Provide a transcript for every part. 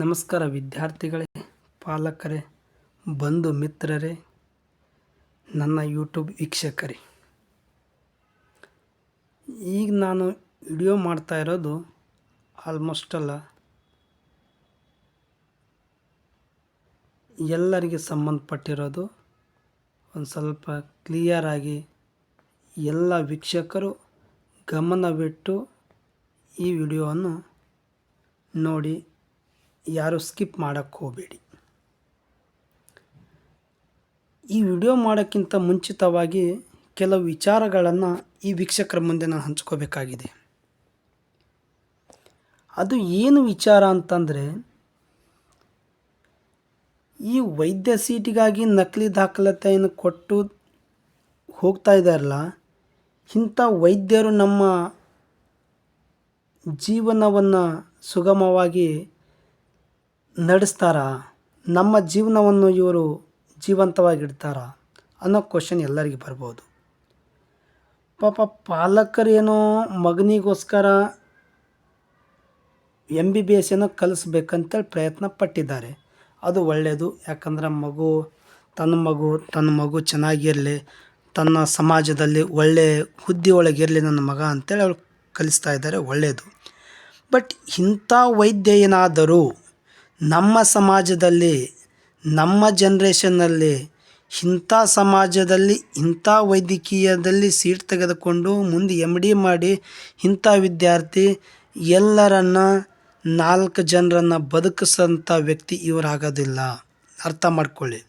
ನಮಸ್ಕಾರ ವಿದ್ಯಾರ್ಥಿಗಳೇ, ಪಾಲಕರೇ, ಬಂಧು ಮಿತ್ರರೇ, ನನ್ನ ಯೂಟ್ಯೂಬ್ ವೀಕ್ಷಕರೇ. ಈಗ ನಾನು ವಿಡಿಯೋ ಮಾಡ್ತಾ ಇರೋದು ಆಲ್ಮೋಸ್ಟ್ ಅಲ್ಲ, ಎಲ್ಲರಿಗೆ ಸಂಬಂಧಪಟ್ಟಿರೋದು. ಒಂದು ಸ್ವಲ್ಪ ಕ್ಲಿಯರಾಗಿ ಎಲ್ಲ ವೀಕ್ಷಕರು ಗಮನವಿಟ್ಟು ಈ ವಿಡಿಯೋವನ್ನು ನೋಡಿ ಯಾರು ಸ್ಕಿಪ್ ಮಾಡೋಕ್ಕೆ ಹೋಗಬೇಡಿ. ಈ ವಿಡಿಯೋ ಮಾಡೋಕ್ಕಿಂತ ಮುಂಚಿತವಾಗಿ ಕೆಲವು ವಿಚಾರಗಳನ್ನು ಈ ವೀಕ್ಷಕರ ಮುಂದೆ ನಾನು ಹಂಚ್ಕೋಬೇಕಾಗಿದೆ. ಅದು ಏನು ವಿಚಾರ ಅಂತಂದರೆ, ಈ ವೈದ್ಯ ಸೀಟಿಗಾಗಿ ನಕಲಿ ದಾಖಲಾತಿಯನ್ನು ಕೊಟ್ಟು ಹೋಗ್ತಾ ಇದ್ದಾರಲ್ಲ, ಇಂಥ ವೈದ್ಯರು ನಮ್ಮ ಜೀವನವನ್ನು ಸುಗಮವಾಗಿ ನಡೆಸ್ತಾರಾ? ನಮ್ಮ ಜೀವನವನ್ನು ಇವರು ಜೀವಂತವಾಗಿಡ್ತಾರ? ಅನ್ನೋ ಕ್ವಶನ್ ಎಲ್ಲರಿಗೆ ಬರ್ಬೋದು. ಪಾಪ ಪಾಲಕರೇನೋ ಮಗನಿಗೋಸ್ಕರ ಎಂ ಬಿ ಬಿ ಎಸ್ ಏನೋ ಕಲಿಸ್ಬೇಕಂತೇಳಿ ಪ್ರಯತ್ನ ಪಟ್ಟಿದ್ದಾರೆ. ಅದು ಒಳ್ಳೆಯದು ಯಾಕಂದ್ರೆ ಮಗು, ತನ್ನ ಮಗು ತನ್ನ ಮಗು ಚೆನ್ನಾಗಿರಲಿ, ತನ್ನ ಸಮಾಜದಲ್ಲಿ ಒಳ್ಳೆ ಹುದ್ದೆ ಒಳಗಿರಲಿ ನನ್ನ ಮಗ ಅಂತೇಳಿ ಅವ್ರು ಕಲಿಸ್ತಾ ಇದ್ದಾರೆ. ಒಳ್ಳೆಯದು ಬಟ್ ಇಂಥ ವೈದ್ಯ ಏನಾದರೂ ನಮ್ಮ ಸಮಾಜದಲ್ಲಿ, ನಮ್ಮ ಜನ್ರೇಷನ್ನಲ್ಲಿ ಇಂಥ ಸಮಾಜದಲ್ಲಿ, ಇಂಥ ವೈದ್ಯಕೀಯದಲ್ಲಿ ಸೀಟ್ ತೆಗೆದುಕೊಂಡು ಮುಂದೆ ಎಂ ಡಿ ಮಾಡಿ ಇಂಥ ವಿದ್ಯಾರ್ಥಿ, ಎಲ್ಲರನ್ನ ನಾಲ್ಕು ಜನರನ್ನು ಬದುಕಿಸೋಂಥ ವ್ಯಕ್ತಿ ಇವರಾಗೋದಿಲ್ಲ. ಅರ್ಥ ಮಾಡ್ಕೊಳ್ಳಿ.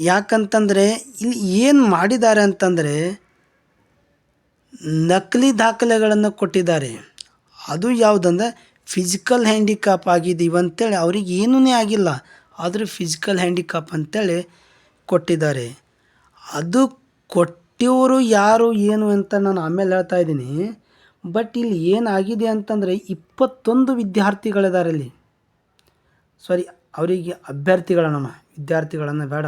ಯಾಕಂತಂದರೆ, ಇಲ್ಲಿ ಏನು ಮಾಡಿದ್ದಾರೆ ಅಂತಂದರೆ, ನಕಲಿ ದಾಖಲೆಗಳನ್ನು ಕೊಟ್ಟಿದ್ದಾರೆ. ಅದು ಯಾವುದಂದ್ರೆ ಫಿಸಿಕಲ್ ಹ್ಯಾಂಡಿಕ್ಯಾಪ್ ಆಗಿದ್ದೀವಿ ಅಂತೇಳಿ ಅವ್ರಿಗೆ ಏನೂ ಆಗಿಲ್ಲ, ಆದರೂ ಫಿಸಿಕಲ್ ಹ್ಯಾಂಡಿಕ್ಯಾಪ್ ಅಂತೇಳಿ ಕೊಟ್ಟಿದ್ದಾರೆ. ಅದು ಕೊಟ್ಟಿವರು ಯಾರು, ಏನು ಅಂತ ನಾನು ಆಮೇಲೆ ಹೇಳ್ತಾ ಇದ್ದೀನಿ. ಬಟ್ ಇಲ್ಲಿ ಏನಾಗಿದೆ ಅಂತಂದರೆ ಇಪ್ಪತ್ತೊಂದು ವಿದ್ಯಾರ್ಥಿಗಳಿದ್ದಾರೆ ಇಲ್ಲಿ. ಸಾರಿ ಅವರಿಗೆ ಅಭ್ಯರ್ಥಿಗಳನ್ನ ವಿದ್ಯಾರ್ಥಿಗಳನ್ನು ಬೇಡ.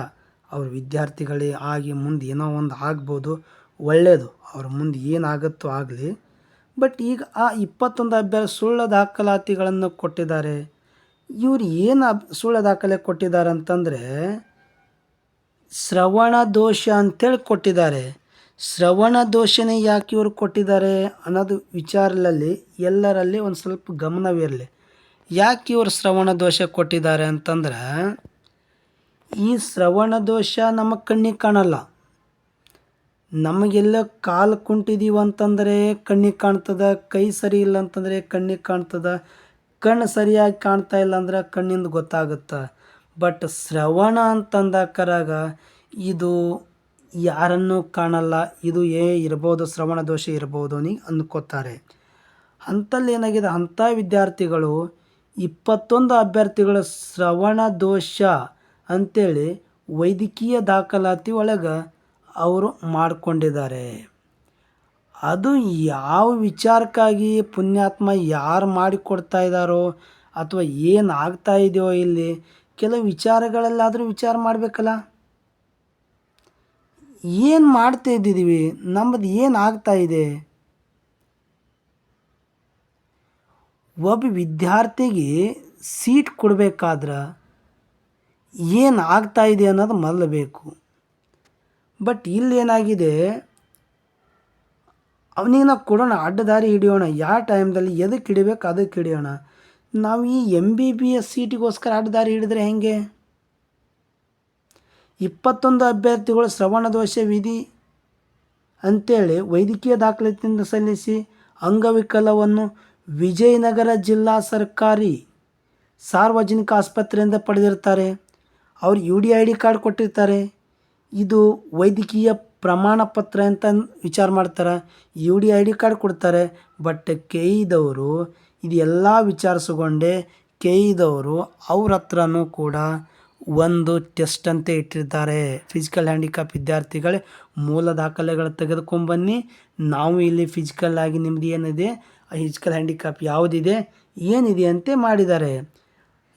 ಅವ್ರ ವಿದ್ಯಾರ್ಥಿಗಳೇ ಆಗಿ ಮುಂದೆ ಏನೋ ಒಂದು ಆಗ್ಬೋದು ಒಳ್ಳೆಯದು ಅವ್ರ ಮುಂದೆ ಏನಾಗುತ್ತೋ ಆಗಲಿ. ಬಟ್ ಈಗ ಆ ಇಪ್ಪತ್ತೊಂದು ಅಭ್ಯರ್ಥಿ ಸುಳ್ಳು ದಾಖಲಾತಿಗಳನ್ನು ಕೊಟ್ಟಿದ್ದಾರೆ. ಇವ್ರು ಏನು ಸುಳ್ಳು ದಾಖಲೆ ಕೊಟ್ಟಿದ್ದಾರೆ ಅಂತಂದರೆ, ಶ್ರವಣ ದೋಷ ಅಂತೇಳಿ ಕೊಟ್ಟಿದ್ದಾರೆ. ಶ್ರವಣ ದೋಷನೇ ಯಾಕೆ ಇವರು ಕೊಟ್ಟಿದ್ದಾರೆ ಅನ್ನೋದು ವಿಚಾರದಲ್ಲಿ ಎಲ್ಲರಲ್ಲಿ ಒಂದು ಸ್ವಲ್ಪ ಗಮನವಿರಲಿ ಯಾಕೆ ಇವರು ಶ್ರವಣ ದೋಷ ಕೊಟ್ಟಿದ್ದಾರೆ ಅಂತಂದ್ರೆ, ಈ ಶ್ರವಣ ದೋಷ ನಮ್ಮ ಕಣ್ಣಿಗೆ ಕಾಣಲ್ಲ. ನಮಗೆಲ್ಲ ಕಾಲು ಕುಂಟಿದೀವಿ ಅಂತಂದರೆ ಕಣ್ಣಿಗೆ ಕಾಣ್ತದೆ, ಕೈ ಸರಿ ಇಲ್ಲ ಅಂತಂದರೆ ಕಣ್ಣಿಗೆ ಕಾಣ್ತದೆ ಕಣ್ಣು ಸರಿಯಾಗಿ ಕಾಣ್ತಾ ಇಲ್ಲ ಅಂದ್ರೆ ಕಣ್ಣಿಂದ ಗೊತ್ತಾಗುತ್ತೆ. ಬಟ್ ಶ್ರವಣ ಅಂತಂದಾಕರಾಗ ಇದು ಯಾರನ್ನು ಕಾಣಲ್ಲ, ಇದು ಏ ಇರ್ಬೋದು, ಶ್ರವಣ ದೋಷ ಇರ್ಬೋದು ನೀ ಅಂದ್ಕೋತಾರೆ. ಅಂಥಲ್ಲಿ ಏನಾಗಿದೆ, ಅಂಥ ವಿದ್ಯಾರ್ಥಿಗಳು ಇಪ್ಪತ್ತೊಂದು ಅಭ್ಯರ್ಥಿಗಳು ಶ್ರವಣ ದೋಷ ಅಂಥೇಳಿ ವೈದ್ಯಕೀಯ ದಾಖಲಾತಿ ಒಳಗೆ ಅವರು ಮಾಡಿಕೊಂಡಿದ್ದಾರೆ. ಅದು ಯಾವ ವಿಚಾರಕ್ಕಾಗಿ ಪುಣ್ಯಾತ್ಮ ಯಾರು ಮಾಡಿಕೊಡ್ತಾ ಇದ್ದಾರೋ ಅಥವಾ ಏನು ಆಗ್ತಾ ಇದೆಯೋ ಇಲ್ಲಿ ಕೆಲವು ವಿಚಾರಗಳಲ್ಲಾದರೂ ವಿಚಾರ ಮಾಡಬೇಕಲ್ಲ? ಏನು ಮಾಡ್ತಾ ಇದ್ದಿದ್ದೀವಿ ನಮ್ಮದು ಏನು ಆಗ್ತಾ ಇದೆ? ಒಬ್ಬ ವಿದ್ಯಾರ್ಥಿಗೆ ಸೀಟ್ ಕೊಡಬೇಕಾದ್ರೆ ಏನು ಆಗ್ತಾ ಇದೆ ಅನ್ನೋದು ಮೊದಲು ಬೇಕು. ಬಟ್ ಇಲ್ಲೇನಾಗಿದೆ ಅವನಿಗೆ ನಾವು ಕೊಡೋಣ ಅಡ್ಡದಾರಿ ಹಿಡಿಯೋಣ, ಯಾವ ಟೈಮ್ದಲ್ಲಿ ಎದಕ್ಕೆ ಹಿಡಿಬೇಕು ಅದಕ್ಕೆ ಹಿಡಿಯೋಣ. ನಾವು ಈ ಎಂ ಬಿ ಬಿ ಎಸ್ ಸೀಟಿಗೋಸ್ಕರ ಅಡ್ಡದಾರಿ ಹಿಡಿದ್ರೆ ಹೆಂಗೆ? ಇಪ್ಪತ್ತೊಂದು ಅಭ್ಯರ್ಥಿಗಳು ಶ್ರವಣ ದೋಷ ವಿಧಿ ಅಂಥೇಳಿ ವೈದ್ಯಕೀಯ ದಾಖಲಾತಿಯಿಂದ ಸಲ್ಲಿಸಿ ಅಂಗವಿಕಲವನ್ನು ವಿಜಯನಗರ ಜಿಲ್ಲಾ ಸರ್ಕಾರಿ ಸಾರ್ವಜನಿಕ ಆಸ್ಪತ್ರೆಯಿಂದ ಪಡೆದಿರ್ತಾರೆ. ಅವ್ರು U D I D card ಕೊಟ್ಟಿರ್ತಾರೆ. ಇದು ವೈದ್ಯಕೀಯ ಪ್ರಮಾಣ ಪತ್ರ ಅಂತ ವಿಚಾರ ಮಾಡ್ತಾರೆ. U D I D card ಕೊಡ್ತಾರೆ. ಬಟ್ ಕೆ ಇದವರು ಇದೆಲ್ಲ ವಿಚಾರಿಸಿಕೊಂಡೆ ಕೆ ಇದವರು ಅವ್ರ ಹತ್ರನೂ ಕೂಡ ಒಂದು ಟೆಸ್ಟ್ ಅಂತ ಇಟ್ಟಿರ್ತಾರೆ. ಫಿಸಿಕಲ್ ಹ್ಯಾಂಡಿಕ್ಯಾಪ್ ವಿದ್ಯಾರ್ಥಿಗಳೇ ಮೂಲ ದಾಖಲೆಗಳು ತೆಗೆದುಕೊಂಬನ್ನಿ ನಾವು ಇಲ್ಲಿ ಫಿಸಿಕಲ್ ಆಗಿ ನಿಮ್ಮದು ಏನಿದೆ? ಫಿಸಿಕಲ್ ಹ್ಯಾಂಡಿಕ್ಯಾಪ್ ಯಾವುದಿದೆ? ಏನಿದೆ ಅಂತೆ ಮಾಡಿದ್ದಾರೆ.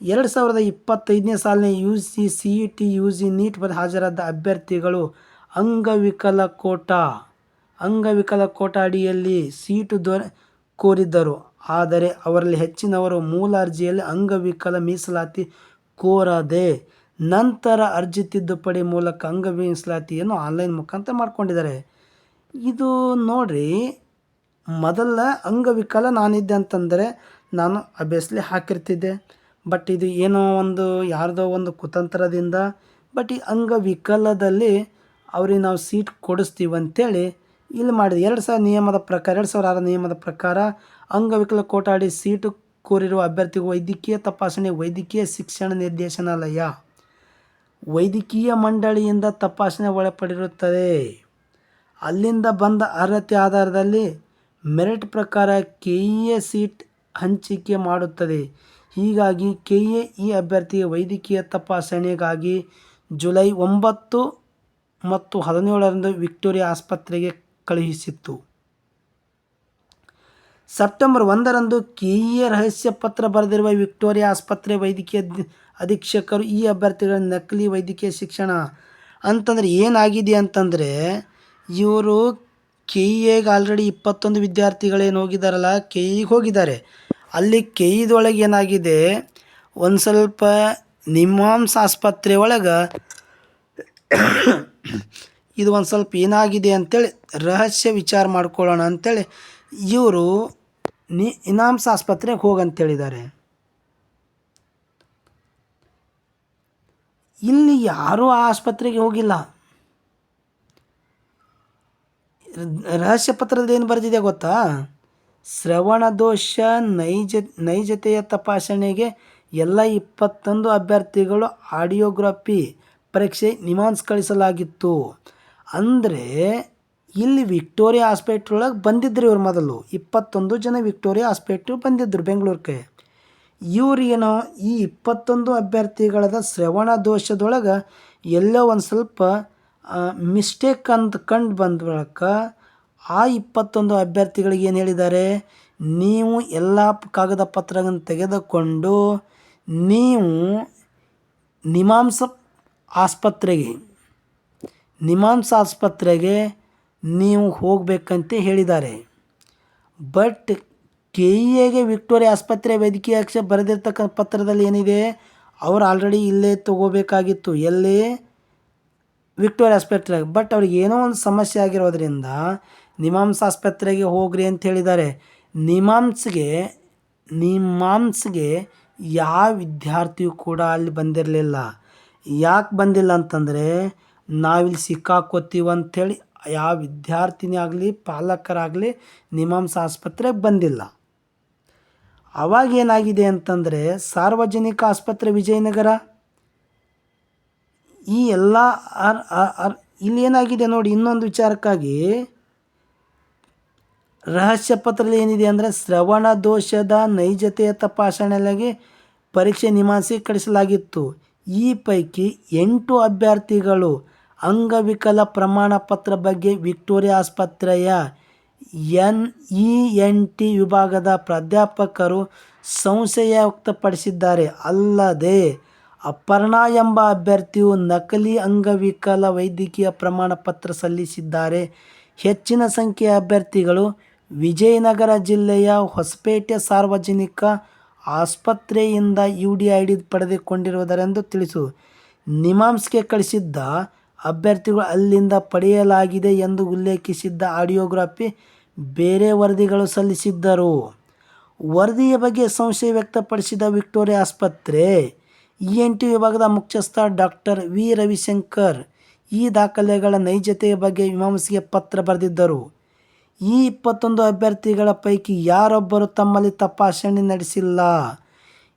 ಎರಡು ಸಾವಿರದ ಇಪ್ಪತ್ತೈದನೇ ಸಾಲಿನ U C C E T U G NEET ಬಂದು ಹಾಜರಾದ ಅಭ್ಯರ್ಥಿಗಳು ಅಂಗವಿಕಲ ಕೋಟಾ ಅಂಗವಿಕಲ ಕೋಟಾ ಅಡಿಯಲ್ಲಿ ಸೀಟು ದೊರೆ ಕೋರಿದ್ದರು. ಆದರೆ ಅವರಲ್ಲಿ ಹೆಚ್ಚಿನವರು ಮೂಲ ಅರ್ಜಿಯಲ್ಲಿ ಅಂಗವಿಕಲ ಮೀಸಲಾತಿ ಕೋರದೆ ನಂತರ ಅರ್ಜಿ ತಿದ್ದುಪಡಿ ಮೂಲಕ ಅಂಗ ಮೀಸಲಾತಿಯನ್ನು ಆನ್ಲೈನ್ ಮುಖಾಂತರ ಮಾಡಿಕೊಂಡಿದ್ದಾರೆ. ಇದು ನೋಡಿರಿ, ಮೊದಲ ಅಂಗವಿಕಲ ನಾನಿದ್ದೆ ಅಂತಂದರೆ ನಾನು ಅಭ್ಯಾಸಲಿ ಹಾಕಿರ್ತಿದ್ದೆ. ಬಟ್ ಇದು ಏನೋ ಒಂದು ಯಾರದೋ ಒಂದು ಕುತಂತ್ರದಿಂದ, ಬಟ್ ಈ ಅಂಗವಿಕಲದಲ್ಲಿ ಅವ್ರಿಗೆ ನಾವು ಸೀಟ್ ಕೊಡಿಸ್ತೀವಿ ಅಂತೇಳಿ ಇಲ್ಲಿ ಮಾಡಿದೆ ಎರಡು ಸಾವಿರ ನಿಯಮದ ಪ್ರಕಾರ, ಎರಡು ಸಾವಿರ ಆರು ನಿಯಮದ ಪ್ರಕಾರ ಅಂಗವಿಕಲ ಕೋಟಾಡಿ ಸೀಟು ಕೋರಿರುವ ಅಭ್ಯರ್ಥಿಗೂ ವೈದ್ಯಕೀಯ ತಪಾಸಣೆ, ವೈದ್ಯಕೀಯ ಶಿಕ್ಷಣ ನಿರ್ದೇಶನಾಲಯ, ವೈದ್ಯಕೀಯ ಮಂಡಳಿಯಿಂದ ತಪಾಸಣೆ ಒಳಪಡಿರುತ್ತದೆ. ಅಲ್ಲಿಂದ ಬಂದ ಅರ್ಹತೆ ಆಧಾರದಲ್ಲಿ ಮೆರಿಟ್ ಪ್ರಕಾರ ಕೆ ಎ ಸೀಟ್ ಹಂಚಿಕೆ ಮಾಡುತ್ತದೆ. ಹೀಗಾಗಿ ಕೆ ಇ ಎ ಈ ಅಭ್ಯರ್ಥಿಯ ವೈದ್ಯಕೀಯ ತಪಾಸಣೆಗಾಗಿ ಜುಲೈ ಒಂಬತ್ತು ಮತ್ತು ಹದಿನೇಳರಂದು ವಿಕ್ಟೋರಿಯಾ ಆಸ್ಪತ್ರೆಗೆ ಕಳುಹಿಸಿತ್ತು. ಸೆಪ್ಟೆಂಬರ್ ಒಂದರಂದು ಕೆ ಇ ಎ ರಹಸ್ಯ ಪತ್ರ ಬರೆದಿರುವ ವಿಕ್ಟೋರಿಯಾ ಆಸ್ಪತ್ರೆ ವೈದ್ಯಕೀಯ ಅಧೀಕ್ಷಕರು ಈ ಅಭ್ಯರ್ಥಿಗಳ ನಕಲಿ ವೈದ್ಯಕೀಯ ಶಿಕ್ಷಣ. ಅಂತಂದರೆ ಏನಾಗಿದೆ ಅಂತಂದರೆ ಇವರು ಕೆ ಇ ಎಗೆ ಆಲ್ರೆಡಿ ಇಪ್ಪತ್ತೊಂದು ವಿದ್ಯಾರ್ಥಿಗಳೇನು ಹೋಗಿದ್ದಾರಲ್ಲ ಕೆ ಇಗೆ ಹೋಗಿದ್ದಾರೆ. ಅಲ್ಲಿ ಕೇಯ್ದೊಳಗೆ ಏನಾಗಿದೆ ಒಂದು ಸ್ವಲ್ಪ ನಿಮ್ಹಾನ್ಸ್ ಆಸ್ಪತ್ರೆ ಒಳಗೆ ಇದು ಒಂದು ಸ್ವಲ್ಪ ಏನಾಗಿದೆ ಅಂತೇಳಿ ರಹಸ್ಯ ವಿಚಾರ ಮಾಡ್ಕೊಳ್ಳೋಣ ಅಂತೇಳಿ ಇವರು ನಿ ಇನಾಮ್ಸ್ ಆಸ್ಪತ್ರೆಗೆ ಹೋಗಂತೇಳಿದ್ದಾರೆ. ಇಲ್ಲಿ ಯಾರೂ ಆ ಆಸ್ಪತ್ರೆಗೆ ಹೋಗಿಲ್ಲ. ರಹಸ್ಯ ಪತ್ರದಲ್ಲಿ ಏನು ಬರೆದಿದೆ ಗೊತ್ತಾ? ಶ್ರವಣ ದೋಷ, ನೈಜ, ನೈಜತೆಯ ತಪಾಸಣೆಗೆ ಎಲ್ಲ ಇಪ್ಪತ್ತೊಂದು ಅಭ್ಯರ್ಥಿಗಳು ಆಡಿಯೋಗ್ರಫಿ ಪರೀಕ್ಷೆ ನಿಮಾನ್ಸ್ ಕಳಿಸಲಾಗಿತ್ತು. ಅಂದರೆ, ಇಲ್ಲಿ ವಿಕ್ಟೋರಿಯಾ ಹಾಸ್ಪಿಟ್ಲ್ ಒಳಗೆ ಬಂದಿದ್ದರು ಇವ್ರು ಮೊದಲು. ಇಪ್ಪತ್ತೊಂದು ಜನ ವಿಕ್ಟೋರಿಯಾ ಹಾಸ್ಪಿಟ್ಲ್ ಬಂದಿದ್ದರು ಬೆಂಗಳೂರಿಗೆ. ಇವ್ರಿಗೇನೋ ಈ ಇಪ್ಪತ್ತೊಂದು ಅಭ್ಯರ್ಥಿಗಳದ ಶ್ರವಣ ದೋಷದೊಳಗೆ ಎಲ್ಲೋ ಒಂದು ಸ್ವಲ್ಪ ಮಿಸ್ಟೇಕ್ ಅಂತ ಕಂಡು ಬಂದ ಬಳಿಕ ಆ ಇಪ್ಪತ್ತೊಂದು ಅಭ್ಯರ್ಥಿಗಳಿಗೆ ಏನು ಹೇಳಿದ್ದಾರೆ? ನೀವು ಎಲ್ಲ ಕಾಗದ ಪತ್ರಗಳನ್ನು ತೆಗೆದುಕೊಂಡು ನೀವು ನಿಮಾಂಸ ಆಸ್ಪತ್ರೆಗೆ ನಿಮಾಂಸ ಆಸ್ಪತ್ರೆಗೆ ನೀವು ಹೋಗಬೇಕಂತ ಹೇಳಿದ್ದಾರೆ. ಬಟ್ ಕೆ ಇ ಎಗೆ ವಿಕ್ಟೋರಿಯಾ ಆಸ್ಪತ್ರೆ ವೈದ್ಯಕೀಯ ಅಕ್ಷ ಬರೆದಿರ್ತಕ್ಕಂಥ ಪತ್ರದಲ್ಲಿ ಏನಿದೆ? ಅವ್ರು ಆಲ್ರೆಡಿ ಇಲ್ಲೇ ತಗೋಬೇಕಾಗಿತ್ತು, ಎಲ್ಲಿ ವಿಕ್ಟೋರಿಯಾ ಆಸ್ಪತ್ರೆಗೆ. ಬಟ್ ಅವ್ರಿಗೆ ಏನೋ ಒಂದು ಸಮಸ್ಯೆ ಆಗಿರೋದ್ರಿಂದ ನಿಮಾಮ್ಸ್ ಆಸ್ಪತ್ರೆಗೆ ಹೋಗ್ರಿ ಅಂತ ಹೇಳಿದ್ದಾರೆ. ನಿಮಾಮ್ಸ್ಗೆ ನಿಮಾಮ್ಸ್ಗೆ ಯಾವ ವಿದ್ಯಾರ್ಥಿಯು ಕೂಡ ಅಲ್ಲಿ ಬಂದಿರಲಿಲ್ಲ. ಯಾಕೆ ಬಂದಿಲ್ಲ ಅಂತಂದರೆ ನಾವಿಲ್ಲಿ ಸಿಕ್ಕಾಕೋತೀವಿ ಅಂಥೇಳಿ ಯಾವ ವಿದ್ಯಾರ್ಥಿನೇ ಆಗಲಿ, ಪಾಲಕರಾಗಲಿ ನಿಮಾಮ್ಸ್ ಆಸ್ಪತ್ರೆಗೆ ಬಂದಿಲ್ಲ. ಅವಾಗ ಏನಾಗಿದೆ ಅಂತಂದರೆ ಸಾರ್ವಜನಿಕ ಆಸ್ಪತ್ರೆ ವಿಜಯನಗರ. ಈ ಎಲ್ಲ ಇಲ್ಲಿ ಏನಾಗಿದೆ ನೋಡಿ ಇನ್ನೊಂದು ವಿಚಾರಕ್ಕಾಗಿ ರಹಸ್ಯ ಪತ್ರದಲ್ಲಿ ಏನಿದೆ ಅಂದರೆ ಶ್ರವಣ ದೋಷದ ನೈಜತೆಯ ತಪಾಸಣೆಗೆ ಪರೀಕ್ಷೆ ನಿಮಾಸೀಕರಿಸಲಾಗಿತ್ತು ಈ ಪೈಕಿ ಎಂಟು ಅಭ್ಯರ್ಥಿಗಳು ಅಂಗವಿಕಲ ಪ್ರಮಾಣ ಪತ್ರ ಬಗ್ಗೆ ವಿಕ್ಟೋರಿಯಾ ಆಸ್ಪತ್ರೆಯ ಎನ್ ಇ ಎನ್ ಟಿ ವಿಭಾಗದ ಪ್ರಾಧ್ಯಾಪಕರು ಸಂಶಯ ವ್ಯಕ್ತಪಡಿಸಿದ್ದಾರೆ. ಅಲ್ಲದೆ ಅಪರ್ಣಾ ಎಂಬ ಅಭ್ಯರ್ಥಿಯು ನಕಲಿ ಅಂಗವಿಕಲ ವೈದ್ಯಕೀಯ ಪ್ರಮಾಣ ಪತ್ರ ಸಲ್ಲಿಸಿದ್ದಾರೆ. ಹೆಚ್ಚಿನ ಸಂಖ್ಯೆಯ ಅಭ್ಯರ್ಥಿಗಳು ವಿಜಯನಗರ ಜಿಲ್ಲೆಯ ಹೊಸಪೇಟೆ ಸಾರ್ವಜನಿಕ ಆಸ್ಪತ್ರೆಯಿಂದ ಯು ಡಿ ಐ ಡಿ ಪಡೆದುಕೊಂಡಿರುವುದರೆಂದು ತಿಳಿಸು. ನಿಮಾಮ್ಸ್ಗೆ ಕಳಿಸಿದ್ದ ಅಭ್ಯರ್ಥಿಗಳು ಅಲ್ಲಿಂದ ಪಡೆಯಲಾಗಿದೆ ಎಂದು ಉಲ್ಲೇಖಿಸಿದ್ದ ಆಡಿಯೋಗ್ರಾಫಿ ಬೇರೆ ವರದಿಗಳು ಸಲ್ಲಿಸಿದ್ದರು. ವರದಿಯ ಬಗ್ಗೆ ಸಂಶಯ ವ್ಯಕ್ತಪಡಿಸಿದ ವಿಕ್ಟೋರಿಯಾ ಆಸ್ಪತ್ರೆ, ಇ ಎನ್ ಟಿ ವಿಭಾಗದ ಮುಖ್ಯಸ್ಥ ಡಾಕ್ಟರ್ ವಿ ರವಿಶಂಕರ್ ಈ ದಾಖಲೆಗಳ ನೈಜತೆಯ ಬಗ್ಗೆ ಮೀಮಾಂಸೆಗೆ ಪತ್ರ ಬರೆದಿದ್ದರು. ಈ ಇಪ್ಪತ್ತೊಂದು ಅಭ್ಯರ್ಥಿಗಳ ಪೈಕಿ ಯಾರೊಬ್ಬರು ತಮ್ಮಲ್ಲಿ ತಪಾಸಣೆ ನಡೆಸಿಲ್ಲ.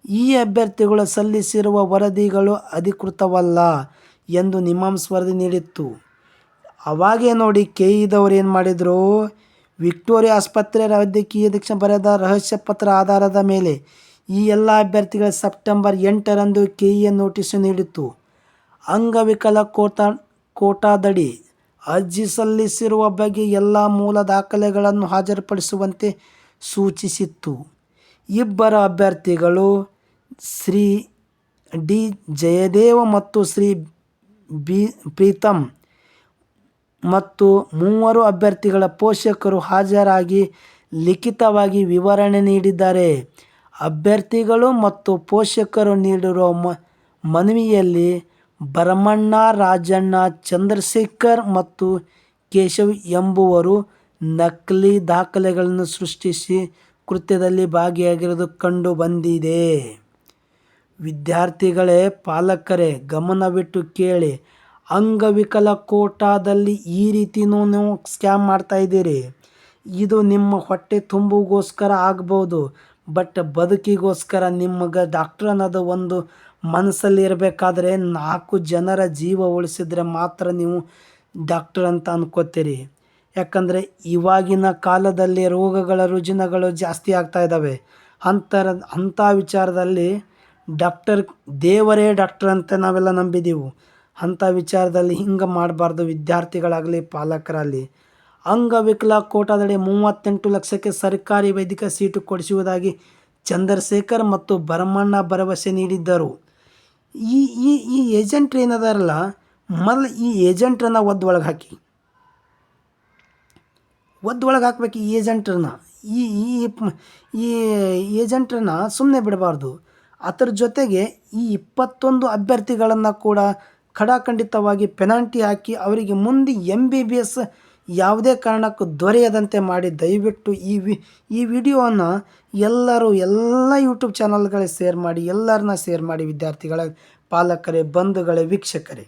ಈ ಅಭ್ಯರ್ಥಿಗಳು ಸಲ್ಲಿಸಿರುವ ವರದಿಗಳು ಅಧಿಕೃತವಲ್ಲ ಎಂದು ನಿಮಾಂಸ್ ವರದಿ ನೀಡಿತ್ತು. ಅವಾಗೇ ನೋಡಿ ಕೆ ಇದವ್ರು ಏನು ಮಾಡಿದರು? ವಿಕ್ಟೋರಿಯಾ ಆಸ್ಪತ್ರೆ ವೈದ್ಯಕೀಯ ದೀಕ್ಷೆ ಬರೆದ ರಹಸ್ಯ ಪತ್ರ ಆಧಾರದ ಮೇಲೆ ಈ ಎಲ್ಲ ಅಭ್ಯರ್ಥಿಗಳ ಸೆಪ್ಟೆಂಬರ್ ಎಂಟರಂದು ಕೆ ಇ ನೋಟಿಸ್ ನೀಡಿತ್ತು. ಅಂಗವಿಕಲ ಕೋಟಾ ಕೋಟಾದಡಿ ಅರ್ಜಿ ಸಲ್ಲಿಸಿರುವ ಬಗ್ಗೆ ಎಲ್ಲ ಮೂಲ ದಾಖಲೆಗಳನ್ನು ಹಾಜರುಪಡಿಸುವಂತೆ ಸೂಚಿಸಿತ್ತು. ಇಬ್ಬರ ಅಭ್ಯರ್ಥಿಗಳು ಶ್ರೀ ಡಿ ಜಯದೇವ ಮತ್ತು ಶ್ರೀ ಬಿ ಪ್ರೀತಮ್ ಮತ್ತು ಮೂವರು ಅಭ್ಯರ್ಥಿಗಳ ಪೋಷಕರು ಹಾಜರಾಗಿ ಲಿಖಿತವಾಗಿ ವಿವರಣೆ ನೀಡಿದ್ದಾರೆ. ಅಭ್ಯರ್ಥಿಗಳು ಮತ್ತು ಪೋಷಕರು ನೀಡಿರುವ ಮನವಿಯಲ್ಲಿ ಭರಮಣ್ಣ, ರಾಜಣ್ಣ, ಚಂದ್ರಶೇಖರ್ ಮತ್ತು ಕೇಶವ್ ಎಂಬುವರು ನಕಲಿ ದಾಖಲೆಗಳನ್ನು ಸೃಷ್ಟಿಸಿ ಕೃತ್ಯದಲ್ಲಿ ಭಾಗಿಯಾಗಿರೋದು ಕಂಡು ಬಂದಿದೆ. ವಿದ್ಯಾರ್ಥಿಗಳೇ, ಪಾಲಕರೇ ಗಮನವಿಟ್ಟು ಕೇಳಿ. ಅಂಗವಿಕಲ ಕೋಟಾದಲ್ಲಿ ಈ ರೀತಿನೂ ನೀವು ಸ್ಕ್ಯಾಮ್ ಮಾಡ್ತಾಯಿದ್ದೀರಿ ಇದು ನಿಮ್ಮ ಹೊಟ್ಟೆ ತುಂಬುಗೋಸ್ಕರ ಆಗ್ಬೋದು, ಬಟ್ ಬದುಕಿಗೋಸ್ಕರ ನಿಮಗೆ ಡಾಕ್ಟ್ರ್ ಅನ್ನೋದು ಒಂದು ಮನಸ್ಸಲ್ಲಿ ಇರಬೇಕಾದ್ರೆ ನಾಲ್ಕು ಜನರ ಜೀವ ಉಳಿಸಿದ್ರೆ ಮಾತ್ರ ನೀವು ಡಾಕ್ಟರ್ ಅಂತ ಅನ್ಕೋತೀರಿ. ಯಾಕಂದರೆ ಇವಾಗಿನ ಕಾಲದಲ್ಲಿ ರೋಗಗಳ ರುಜಿನಗಳು ಜಾಸ್ತಿ ಆಗ್ತಾ ಇದ್ದಾವೆ ಅಂಥರ ಅಂಥ ವಿಚಾರದಲ್ಲಿ ಡಾಕ್ಟರ್, ದೇವರೇ ಡಾಕ್ಟರ್ ಅಂತ ನಾವೆಲ್ಲ ನಂಬಿದ್ದೀವಿ ಅಂಥ ವಿಚಾರದಲ್ಲಿ ಹಿಂಗೆ ಮಾಡಬಾರ್ದು ವಿದ್ಯಾರ್ಥಿಗಳಾಗಲಿ, ಪಾಲಕರಾಗಲಿ. ಅಂಗವಿಕಲ ಕೋಟಾದಡಿ ಮೂವತ್ತೆಂಟು ಲಕ್ಷಕ್ಕೆ ಸರ್ಕಾರಿ ವೈದ್ಯಕೀಯ ಸೀಟು ಕೊಡಿಸುವುದಾಗಿ ಚಂದ್ರಶೇಖರ್ ಮತ್ತು ಭರಮಣ್ಣ ಭರವಸೆ ನೀಡಿದ್ದರು. ಈ ಈ ಈ ಏಜೆಂಟ್ರು ಏನದಾರಲ್ಲ, ಮೊದಲು ಈ ಏಜೆಂಟ್ರನ್ನ ಒದ್ದು ಒಳಗೆ ಹಾಕಿ. ಒದ್ದು ಒಳಗೆ ಹಾಕ್ಬೇಕು ಈ ಏಜೆಂಟ್ರನ್ನ ಈ ಈ ಈ ಏಜೆಂಟ್ರನ್ನ ಸುಮ್ಮನೆ ಬಿಡಬಾರ್ದು. ಅದರ ಜೊತೆಗೆ ಈ ಇಪ್ಪತ್ತೊಂದು ಅಭ್ಯರ್ಥಿಗಳನ್ನು ಕೂಡ ಖಡಾಖಂಡಿತವಾಗಿ ಪೆನಾಲ್ಟಿ ಹಾಕಿ, ಅವರಿಗೆ ಮುಂದೆ ಎಂ ಬಿ ಬಿ ಎಸ್ ಯಾವುದೇ ಕಾರಣಕ್ಕೂ ದೊರೆಯದಂತೆ ಮಾಡಿ ದಯವಿಟ್ಟು ಈ ವಿ, ಈ ವಿಡಿಯೋವನ್ನು ಎಲ್ಲರೂ ಎಲ್ಲ ಯೂಟ್ಯೂಬ್ ಚಾನಲ್ಗಳಿಗೆ ಶೇರ್ ಮಾಡಿ, ಎಲ್ಲರನ್ನ ಶೇರ್ ಮಾಡಿ ವಿದ್ಯಾರ್ಥಿಗಳ, ಪಾಲಕರೇ, ಬಂಧುಗಳೇ, ವೀಕ್ಷಕರೇ.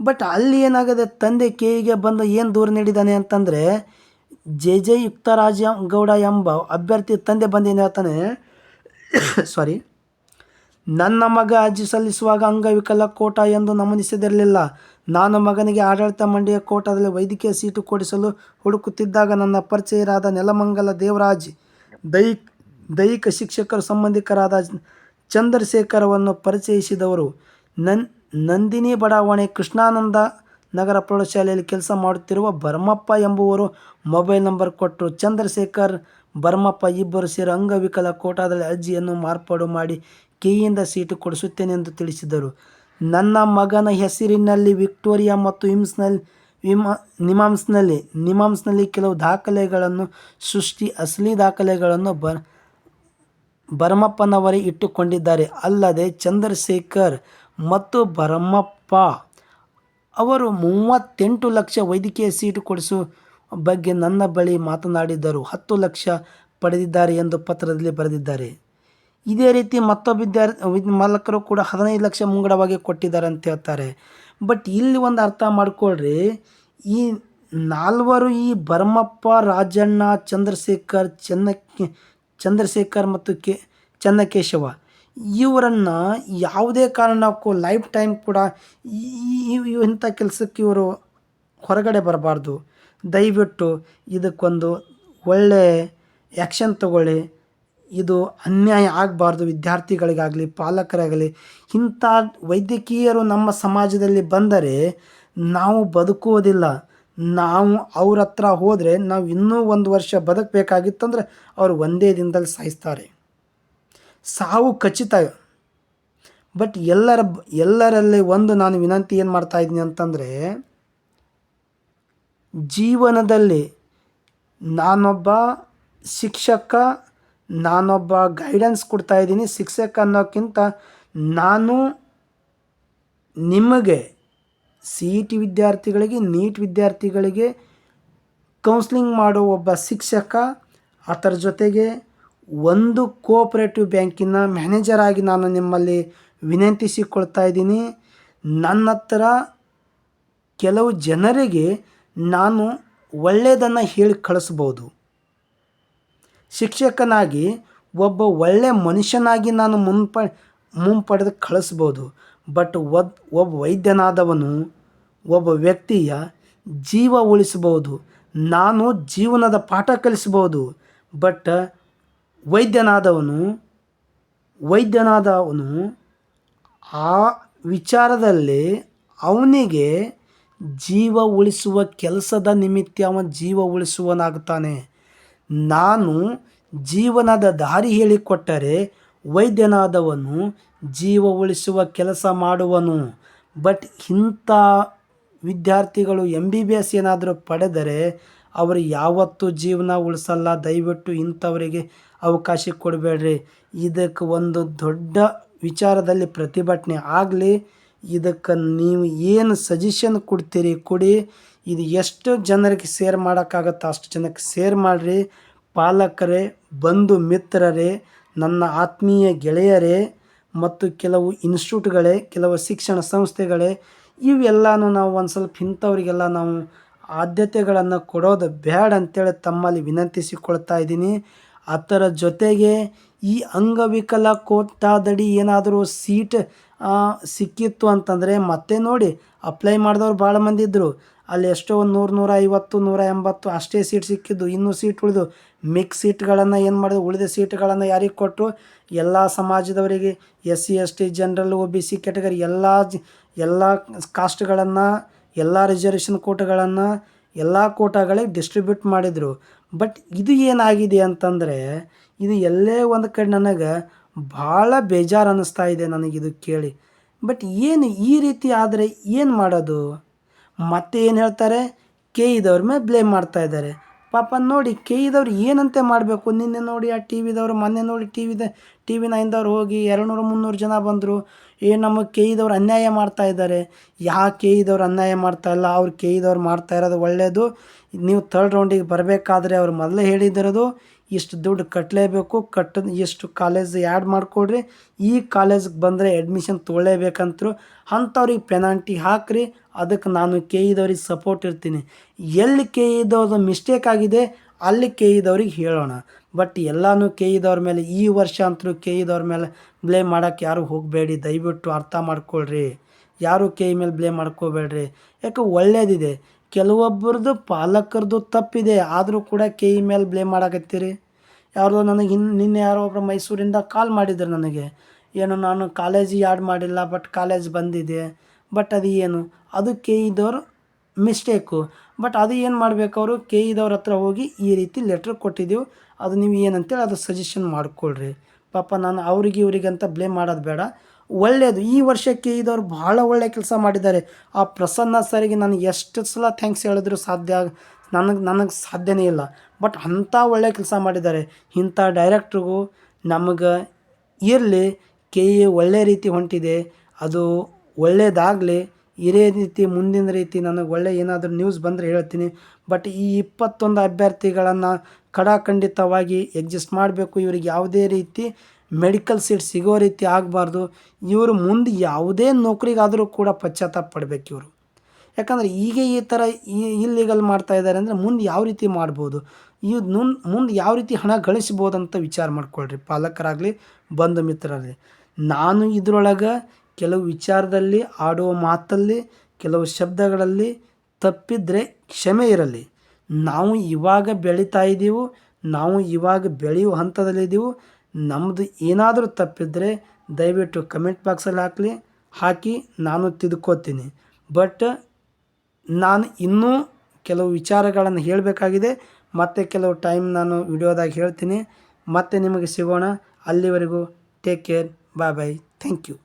ಬಟ್ ಅಲ್ಲಿ ಏನಾಗಿದೆ ತಂದೆ ಕೇಯಿಗೆ ಬಂದು ಏನು ದೂರು ನೀಡಿದ್ದಾನೆ ಅಂತಂದರೆ, ಜೆ ಜೆ ಯುಕ್ತರಾಜ ಗೌಡ ಎಂಬ ಅಭ್ಯರ್ಥಿ ತಂದೆ ಬಂದು ಏನು ಹೇಳ್ತಾನೆ ಸಾರಿ ನನ್ನ ಮಗ ಅರ್ಜಿ ಸಲ್ಲಿಸುವಾಗ ಅಂಗವಿಕಲ ಕೋಟ ಎಂದು ನಮೂದಿಸದಿರಲಿಲ್ಲ. ನಾನು ಮಗನಿಗೆ ಆಡಳಿತ ಮಂಡಿಯ ಕೋಟಾದಲ್ಲಿ ವೈದ್ಯಕೀಯ ಸೀಟು ಕೊಡಿಸಲು ಹುಡುಕುತ್ತಿದ್ದಾಗ ನನ್ನ ಪರಿಚಯರಾದ ನೆಲಮಂಗಲ ದೇವರಾಜ್, ದೈಹಿಕ ದೈಹಿಕ ಶಿಕ್ಷಕರು ಸಂಬಂಧಿಕರಾದ ಚಂದ್ರಶೇಖರವನ್ನು ಪರಿಚಯಿಸಿದವರು. ನನ್, ನಂದಿನಿ ಬಡಾವಣೆ ಕೃಷ್ಣಾನಂದ ನಗರ ಪ್ರೌಢಶಾಲೆಯಲ್ಲಿ ಕೆಲಸ ಮಾಡುತ್ತಿರುವ ಭರಮಪ್ಪ ಎಂಬುವರು ಮೊಬೈಲ್ ನಂಬರ್ ಕೊಟ್ಟರು. ಚಂದ್ರಶೇಖರ್ ಭರಮಪ್ಪ ಇಬ್ಬರು ಸೇರಿ ಅಂಗವಿಕಲ ಕೋಟಾದಲ್ಲಿ ಅರ್ಜಿಯನ್ನು ಮಾರ್ಪಾಡು ಮಾಡಿ ಕೈಯಿಂದ ಸೀಟು ಕೊಡಿಸುತ್ತೇನೆ ಎಂದು ತಿಳಿಸಿದರು. ನನ್ನ ಮಗನ ಹೆಸರಿನಲ್ಲಿ ವಿಕ್ಟೋರಿಯಾ ಮತ್ತು ಹಿಮ್ಸ್ನಲ್ಲಿ ವಿಮ ನಿಮಾಮ್ಸ್ನಲ್ಲಿ ನಿಮಾಮ್ಸ್ನಲ್ಲಿ ಕೆಲವು ದಾಖಲೆಗಳನ್ನು, ಸೃಷ್ಟಿ ಅಸಲಿ ದಾಖಲೆಗಳನ್ನು ಬ, ಭರಮಪ್ಪನವರೇ ಇಟ್ಟುಕೊಂಡಿದ್ದಾರೆ. ಅಲ್ಲದೆ ಚಂದ್ರಶೇಖರ್ ಮತ್ತು ಭರಮಪ್ಪ ಅವರು ಮೂವತ್ತೆಂಟು ಲಕ್ಷ ವೈದ್ಯಕೀಯ ಸೀಟು ಕೊಡಿಸುವ ಬಗ್ಗೆ ನನ್ನ ಬಳಿ ಮಾತನಾಡಿದ್ದರು ಹತ್ತು ಲಕ್ಷ ಪಡೆದಿದ್ದಾರೆ ಎಂದು ಪತ್ರದಲ್ಲಿ ಬರೆದಿದ್ದಾರೆ. ಇದೇ ರೀತಿ ಮತ್ತೊಬ್ಬ ವಿದ್ಯಾರ್ಥಿ ವಿದ್- ಮಾಲಕರು ಕೂಡ ಹದಿನೈದು ಲಕ್ಷ ಮುಂಗಡವಾಗಿ ಕೊಟ್ಟಿದ್ದಾರೆ ಅಂತ ಹೇಳ್ತಾರೆ. ಬಟ್ ಇಲ್ಲಿ ಒಂದು ಅರ್ಥ ಮಾಡ್ಕೊಳ್ರಿ, ಈ ನಾಲ್ವರು ಈ ಭರಮಪ್ಪ ರಾಜಣ್ಣ, ಚಂದ್ರಶೇಖರ್ ಚನ್ನ ಚಂದ್ರಶೇಖರ್ ಮತ್ತು ಕೆ, ಚನ್ನಕೇಶವ, ಇವರನ್ನು ಯಾವುದೇ ಕಾರಣಕ್ಕೂ ಲೈಫ್ ಟೈಮ್ ಕೂಡ ಈ- ಇಂಥ ಕೆಲಸಕ್ಕೆ ಇವರು ಹೊರಗಡೆ ಬರಬಾರ್ದು. ದಯವಿಟ್ಟು ಇದಕ್ಕೊಂದು ಒಳ್ಳೆ ಆ್ಯಕ್ಷನ್ ತಗೊಳ್ಳಿ. ಇದು ಅನ್ಯಾಯ ಆಗಬಾರ್ದು ವಿದ್ಯಾರ್ಥಿಗಳಿಗಾಗಲಿ, ಪಾಲಕರಾಗಲಿ. ಇಂಥ ವೈದ್ಯಕೀಯರು ನಮ್ಮ ಸಮಾಜದಲ್ಲಿ ಬಂದರೆ ನಾವು ಬದುಕುವುದಿಲ್ಲ. ನಾವು ಅವ್ರ ಹತ್ರ ಹೋದರೆ ನಾವು ಇನ್ನೂ ಒಂದು ವರ್ಷ ಬದುಕಬೇಕಾಗಿತ್ತಂದ್ರೆ ಅವರು ಒಂದೇ ದಿನದಲ್ಲಿ ಸಾಯಿಸ್ತಾರೆ. ಸಾವು ಖಚಿತ. ಬಟ್ ಎಲ್ಲರ ಎಲ್ಲರಲ್ಲಿ ಒಂದು ನಾನು ವಿನಂತಿ ಏನು ಮಾಡ್ತಾ ಇದ್ದೀನಿ ಅಂತಂದರೆ, ಜೀವನದಲ್ಲಿ ನಾನೊಬ್ಬ ಶಿಕ್ಷಕ ನಾನೊಬ್ಬ ಗೈಡೆನ್ಸ್ ಕೊಡ್ತಾ ಇದ್ದೀನಿ. ಶಿಕ್ಷಕ ಅನ್ನೋಕ್ಕಿಂತ ನಾನು ನಿಮಗೆ ಸಿ ಇ ಟಿ ವಿದ್ಯಾರ್ಥಿಗಳಿಗೆ ನೀಟ್ ವಿದ್ಯಾರ್ಥಿಗಳಿಗೆ ಕೌನ್ಸ್ಲಿಂಗ್ ಮಾಡೋ ಒಬ್ಬ ಶಿಕ್ಷಕ, ಅದರ ಜೊತೆಗೆ ಒಂದು ಕೋಆಪರೇಟಿವ್ ಬ್ಯಾಂಕಿನ ಮ್ಯಾನೇಜರ್ ಆಗಿ ನಾನು ನಿಮ್ಮಲ್ಲಿ ವಿನಂತಿಸಿಕೊಳ್ತಾ ಇದ್ದೀನಿ. ನನ್ನ ಹತ್ರ ಕೆಲವು ಜನರಿಗೆ ನಾನು ಒಳ್ಳೆಯದನ್ನು ಹೇಳಿ ಕಳಿಸ್ಬೋದು. ಶಿಕ್ಷಕನಾಗಿ ಒಬ್ಬ ಒಳ್ಳೆ ಮನುಷ್ಯನಾಗಿ ನಾನು ಮುಂಪ, ಮುಂಪಡೆದು ಕಳಿಸ್ಬೋದು. ಬಟ್ ಒದ್, ಒಬ್ಬ ವೈದ್ಯನಾದವನು ಒಬ್ಬ ವ್ಯಕ್ತಿಯ ಜೀವ ಉಳಿಸ್ಬೋದು. ನಾನು ಜೀವನದ ಪಾಠ ಕಲಿಸ್ಬೋದು. ಬಟ್ ವೈದ್ಯನಾದವನು ವೈದ್ಯನಾದವನು ಆ ವಿಚಾರದಲ್ಲಿ ಅವನಿಗೆ ಜೀವ ಉಳಿಸುವ ಕೆಲಸದ ನಿಮಿತ್ತ ಅವನು ಜೀವ ಉಳಿಸುವನಾಗುತ್ತಾನೆ. ನಾನು ಜೀವನದ ದಾರಿ ಹೇಳಿಕೊಟ್ಟರೆ ವೈದ್ಯನಾದವನು ಜೀವ ಉಳಿಸುವ ಕೆಲಸ ಮಾಡುವನು. ಬಟ್ ಇಂಥ ವಿದ್ಯಾರ್ಥಿಗಳು ಎಂ ಬಿ ಬಿ ಎಸ್ ಏನಾದರೂ ಪಡೆದರೆ ಅವರು ಯಾವತ್ತೂ ಜೀವನ ಉಳಿಸಲ್ಲ. ದಯವಿಟ್ಟು ಇಂಥವರಿಗೆ ಅವಕಾಶ ಕೊಡಬೇಡ್ರಿ. ಇದಕ್ಕೆ ಒಂದು ದೊಡ್ಡ ವಿಚಾರದಲ್ಲಿ ಪ್ರತಿಭಟನೆ ಆಗಲಿ. ಇದಕ್ಕೆ ನೀವು ಏನು ಸಜೆಷನ್ ಕೊಡ್ತೀರಿ ಕೊಡಿ. ಇದು ಎಷ್ಟು ಜನರಿಗೆ ಸೇರ್ ಮಾಡೋಕ್ಕಾಗತ್ತೆ ಅಷ್ಟು ಜನಕ್ಕೆ ಸೇರ್ ಮಾಡಿರಿ. ಪಾಲಕರೇ, ಬಂಧು ಮಿತ್ರರೇ, ನನ್ನ ಆತ್ಮೀಯ ಗೆಳೆಯರೇ ಮತ್ತು ಕೆಲವು ಇನ್ಸ್ಟಿಟ್ಯೂಟ್ಗಳೇ, ಕೆಲವು ಶಿಕ್ಷಣ ಸಂಸ್ಥೆಗಳೇ, ಇವೆಲ್ಲನೂ ನಾವು ಒಂದು ಸ್ವಲ್ಪ ಇಂಥವ್ರಿಗೆಲ್ಲ ನಾವು ಆದ್ಯತೆಗಳನ್ನು ಕೊಡೋದು ಬೇಡ ಅಂತೇಳಿ ತಮ್ಮಲ್ಲಿ ವಿನಂತಿಸಿಕೊಳ್ತಾ ಇದ್ದೀನಿ. ಅದರ ಜೊತೆಗೆ ಈ ಅಂಗವಿಕಲ ಕೋಟಾದಡಿ ಏನಾದರೂ ಸೀಟ್ ಸಿಕ್ಕಿತ್ತು ಅಂತಂದರೆ ಮತ್ತೆ ನೋಡಿ ಅಪ್ಲೈ ಮಾಡಿದವ್ರು ಭಾಳ ಮಂದಿ ಇದ್ದರು ಅಲ್ಲಿ ಎಷ್ಟೋ ಒಂದು ನೂರು, ನೂರ ಐವತ್ತು, ನೂರ ಎಂಬತ್ತು ಅಷ್ಟೇ ಸೀಟ್ ಸಿಕ್ಕಿದ್ದು. ಇನ್ನೂ ಸೀಟ್ ಉಳಿದು ಮಿಕ್ಸ್ ಸೀಟ್ಗಳನ್ನು ಏನು ಮಾಡಿದ್ರು ಉಳಿದ ಸೀಟ್ಗಳನ್ನು ಯಾರಿಗೆ ಕೊಟ್ಟರು ಎಲ್ಲ ಸಮಾಜದವರಿಗೆ, S C, S T general O B C category ಎಲ್ಲ ಎಲ್ಲ ಕಾಸ್ಟ್ಗಳನ್ನು ಎಲ್ಲ ರಿಸರ್ವೇಷನ್ ಕೋಟಗಳನ್ನು ಎಲ್ಲ ಕೋಟಾಗಳಿಗೆ ಡಿಸ್ಟ್ರಿಬ್ಯೂಟ್ ಮಾಡಿದರು. ಬಟ್ ಇದು ಏನಾಗಿದೆ ಅಂತಂದರೆ, ಇದು ಎಲ್ಲೇ ಒಂದು ಕಡೆ ನನಗೆ ಭಾಳ ಬೇಜಾರು ಅನ್ನಿಸ್ತಾ ಇದೆ ನನಗಿದು ಕೇಳಿ. ಬಟ್ ಏನು ಈ ರೀತಿ ಆದರೆ ಏನು ಮಾಡೋದು? ಮತ್ತೆ ಏನು ಹೇಳ್ತಾರೆ? ಕೆ ಮೇಲೆ ಬ್ಲೇಮ್ ಮಾಡ್ತಾ ಇದ್ದಾರೆ. ಪಾಪ ನೋಡಿ ಕೆ ಏನಂತೆ ಮಾಡಬೇಕು? ನಿನ್ನೆ ನೋಡಿ ಆ ಟಿ ವಿದವರು, ಮೊನ್ನೆ ನೋಡಿ ಟಿ ವಿದ, ಟಿ ವಿ ನೈನ್ದವ್ರು ಹೋಗಿ ಎರಡು ನೂರು ಮುನ್ನೂರು ಜನ ಬಂದರು. ಏ ನಮಗೆ ಕೆ ಅನ್ಯಾಯ ಮಾಡ್ತಾ ಇದ್ದಾರೆ. ಯಾ ಕೆ ಅನ್ಯಾಯ ಮಾಡ್ತಾ ಇಲ್ಲ? ಅವ್ರು ಕೆ ಇದವ್ರು ಮಾಡ್ತಾ ಇರೋದು ಒಳ್ಳೆಯದು ನೀವು ಥರ್ಡ್ ರೌಂಡಿಗೆ ಬರಬೇಕಾದ್ರೆ ಅವ್ರು ಮೊದಲೇ ಹೇಳಿದಿರೋದು. ಇಷ್ಟು ದುಡ್ಡು ಕಟ್ಟಲೇಬೇಕು ಕಟ್ಟದ ಎಷ್ಟು ಕಾಲೇಜ್ ಆ್ಯಡ್ ಮಾಡಿಕೊಡ್ರಿ. ಈ ಕಾಲೇಜ್ಗೆ ಬಂದರೆ ಅಡ್ಮಿಷನ್ ತೊಗೊಳ್ಳೇಬೇಕಂತರು ಅಂಥವ್ರಿಗೆ ಪೆನಾಲ್ಟಿ ಹಾಕ್ರಿ. ಅದಕ್ಕೆ ನಾನು ಕೆ ಇದವ್ರಿಗೆ ಸಪೋರ್ಟ್ ಇರ್ತೀನಿ. ಎಲ್ಲಿ ಕೆ ಇದ್ದವ್ರದ್ದು ಮಿಸ್ಟೇಕ್ ಆಗಿದೆ, ಅಲ್ಲಿ ಕೆ ಇದವ್ರಿಗೆ ಹೇಳೋಣ. ಬಟ್ ಎಲ್ಲನೂ ಕೆ ಇದವ್ರ ಮೇಲೆ, ಈ ವರ್ಷ ಅಂತರೂ ಕೆ ಇದವ್ರ ಮೇಲೆ ಬ್ಲೇಮ್ ಮಾಡೋಕ್ಕೆ ಯಾರು ಹೋಗಬೇಡಿ. ದಯವಿಟ್ಟು ಅರ್ಥ ಮಾಡ್ಕೊಳ್ರಿ. ಯಾರು ಕೆ ಮೇಲೆ ಬ್ಲೇಮ್ ಮಾಡ್ಕೋಬೇಡ್ರಿ. ಯಾಕೆ ಒಳ್ಳೇದಿದೆ. ಕೆಲವೊಬ್ಬರದ್ದು ಪಾಲಕರದ್ದು ತಪ್ಪಿದೆ. ಆದರೂ ಕೂಡ ಕೆ ಇ ಮೇಲೆ ಬ್ಲೇಮ್ ಮಾಡಕತ್ತೀರಿ. ಯಾರ್ದೋ ನನಗೆ ಇನ್ನು ನಿನ್ನೆ ಯಾರೋ ಒಬ್ಬರು ಮೈಸೂರಿಂದ ಕಾಲ್ ಮಾಡಿದ್ರು ನನಗೆ. ಏನು ನಾನು ಕಾಲೇಜ್ ಆ್ಯಡ್ ಮಾಡಿಲ್ಲ ಬಟ್ ಕಾಲೇಜ್ ಬಂದಿದೆ. ಬಟ್ ಅದು ಏನು? ಅದು ಕೆ ಇದ್ದವರು ಮಿಸ್ಟೇಕು ಬಟ್ ಅದು ಏನು ಮಾಡಬೇಕು ಅವರು? ಕೆ ಇದವ್ರ ಹತ್ರ ಹೋಗಿ ಈ ರೀತಿ ಲೆಟ್ರ್ ಕೊಟ್ಟಿದ್ದೀವಿ. ಅದು ನೀವು ಏನಂತೇಳಿ ಅದು ಸಜೆಷನ್ ಮಾಡಿಕೊಳ್ರಿ. ಪಾಪ ನಾನು ಅವ್ರಿಗೆ ಇವ್ರಿಗೆ ಅಂತ ಬ್ಲೇಮ್ ಮಾಡೋದು ಬೇಡ. ಒಳ್ಳೆಯದು ಈ ವರ್ಷಕ್ಕೆ ಇದವ್ರು ಭಾಳ ಒಳ್ಳೆಯ ಕೆಲಸ ಮಾಡಿದ್ದಾರೆ. ಆ ಪ್ರಸನ್ನ ಸರಿಗೆ ನನಗೆ ಎಷ್ಟು ಸಲ ಥ್ಯಾಂಕ್ಸ್ ಹೇಳಿದ್ರು ಸಾಧ್ಯ ನನಗೆ ನನಗೆ ಸಾಧ್ಯನೇ ಇಲ್ಲ. ಬಟ್ ಅಂಥ ಒಳ್ಳೆಯ ಕೆಲಸ ಮಾಡಿದ್ದಾರೆ. ಇಂಥ ಡೈರೆಕ್ಟ್ರಿಗೂ ನಮಗೆ ಇರಲಿ ಕೆ ಎ ಒಳ್ಳೆಯ ರೀತಿ ಹೊಂಟಿದೆ. ಅದು ಒಳ್ಳೆಯದಾಗಲಿ ಇದೇ ರೀತಿ ಮುಂದಿನ ರೀತಿ ನನಗೆ ಒಳ್ಳೆ ಏನಾದರೂ ನ್ಯೂಸ್ ಬಂದರೆ ಹೇಳ್ತೀನಿ. ಬಟ್ ಈ ಇಪ್ಪತ್ತೊಂದು ಅಭ್ಯರ್ಥಿಗಳನ್ನು ಕಡಾಖಂಡಿತವಾಗಿ ಎಕ್ಸಿಸ್ಟ್ ಮಾಡಬೇಕು. ಇವ್ರಿಗೆ ಯಾವುದೇ ರೀತಿ ಮೆಡಿಕಲ್ ಸೀಟ್ ಸಿಗೋ ರೀತಿ ಆಗಬಾರ್ದು. ಇವರು ಮುಂದೆ ಯಾವುದೇ ನೌಕರಿಗಾದರೂ ಕೂಡ ಪಶ್ಚಾತ್ತಾಪ ಪಡಬೇಕು ಇವರು. ಯಾಕಂದರೆ ಈಗ ಈ ಥರ ಇಲ್ಲಿಗಲ್ ಮಾಡ್ತಾ ಇದ್ದಾರೆ ಅಂದರೆ ಮುಂದೆ ಯಾವ ರೀತಿ ಮಾಡ್ಬೋದು? ಈ ನುನ್ ಮುಂದೆ ಯಾವ ರೀತಿ ಹಣ ಗಳಿಸ್ಬೋದು ಅಂತ ವಿಚಾರ ಮಾಡ್ಕೊಳ್ರಿ. ಪಾಲಕರಾಗಲಿ, ಬಂಧು ಮಿತ್ರರಾಗಲಿ. ನಾನು ಇದರೊಳಗೆ ಕೆಲವು ವಿಚಾರದಲ್ಲಿ ಆಡುವ ಮಾತಲ್ಲಿ, ಕೆಲವು ಶಬ್ದಗಳಲ್ಲಿ ತಪ್ಪಿದರೆ ಕ್ಷಮೆ ಇರಲಿ. ನಾವು ಇವಾಗ ಬೆಳೀತಾ ಇದ್ದೀವು ನಾವು ಇವಾಗ ಬೆಳೆಯುವ ಹಂತದಲ್ಲಿದ್ದೀವಿ ನಮ್ಮದು ಏನಾದರೂ ತಪ್ಪಿದ್ದರೆ ದಯವಿಟ್ಟು ಕಮೆಂಟ್ ಬಾಕ್ಸಲ್ಲಿ ಹಾಕಲಿ, ಹಾಕಿ ನಾನು ತಿದ್ಕೋತೀನಿ. ಬಟ್ ನಾನು ಇನ್ನೂ ಕೆಲವು ವಿಚಾರಗಳನ್ನು ಹೇಳಬೇಕಾಗಿದೆ. ಮತ್ತು ಕೆಲವು ಟೈಮ್ ನಾನು ವಿಡಿಯೋದಾಗ ಹೇಳ್ತೀನಿ. ಮತ್ತೆ ನಿಮಗೆ ಸಿಗೋಣ. ಅಲ್ಲಿವರೆಗೂ take care bye bye thank you